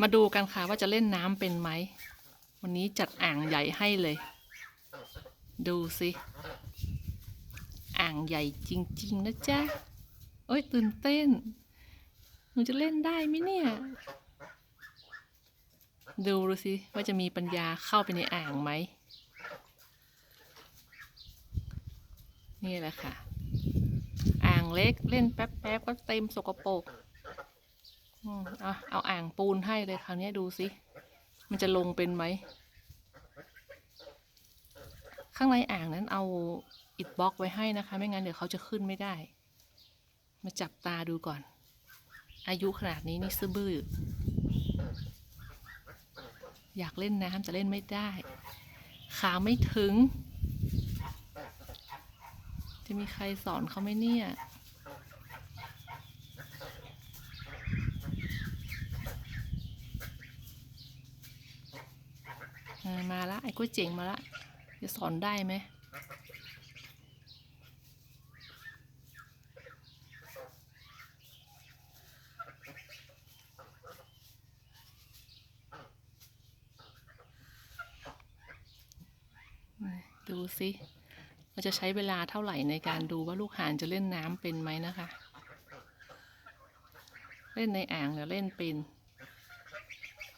มาดูกันค่ะว่าจะเล่นน้ำเป็นไหม วันนี้จัดอ่างใหญ่ให้เลย ดูสิ อ่างใหญ่จริง ๆ นะจ๊ะ โอ้ยตื่นเต้น หนูจะเล่นได้ไหมเนี่ย ดูดูสิ ว่าจะมีปัญญาเข้าไปในอ่างไหม นี่แหละค่ะ อ่างเล็กเล่นแป๊บๆก็เต็มสกปรก อืมเอาเอาอ่างปูนให้เลยคราวนี้ดูสิมันจะลงเป็นไหม ข้างในอ่างนั้นเอาอิฐบล็อกไว้ให้นะคะ ไม่งั้นเดี๋ยวเขาจะขึ้นไม่ได้ มาจับตาดูก่อน อายุขนาดนี้นี่ซื่อบื้ออยากเล่นน้ำแต่เล่นไม่ได้ ขาไม่ถึง จะมีใครสอนเขาไหมเนี่ย เออ มาละไอ้ก๋วยเจ๋งมาละจะสอนได้ไหมดูสิว่าจะใช้เวลาเท่าไหร่ในการดูว่าลูกห่านจะเล่นน้ำเป็นไหมนะคะ เล่นในอ่างหรือเล่นเป็น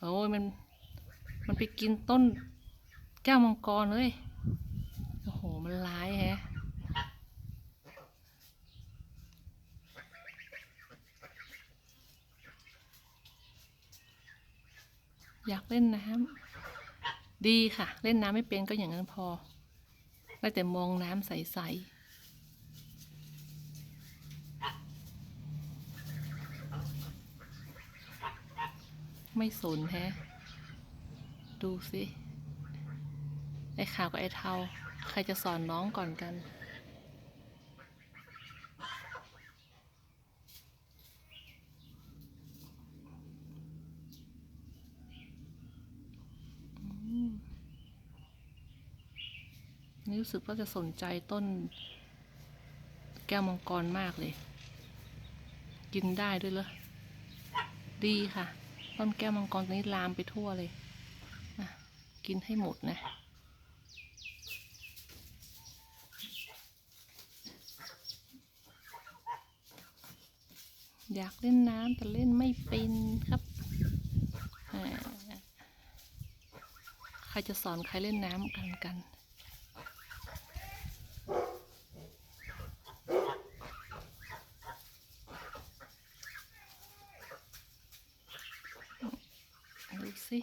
โอ้ยมัน มันไปกินต้นแก้วมังกรเลยโอ้โห มันร้ายแฮะอยากเล่นน้ำดีค่ะ เล่นน้ำไม่เป็นก็อย่างนั้นพอได้แต่มองน้ำใสๆไม่สนแฮะ ดูสิไอ้ขาวกับไอ้เทา ใครจะสอนน้องก่อนกัน นี่รู้สึกว่าจะสนใจต้น แก้วมังกรมากเลย กินได้ด้วยเหรอ ดีค่ะ ต้นแก้วมังกรตัวนี้ลามไปทั่วเลย กินให้หมดนะอยากเล่นน้ำแต่เล่นไม่เป็นครับ ใครจะสอนใครเล่นน้ำกันกัน ดูสิ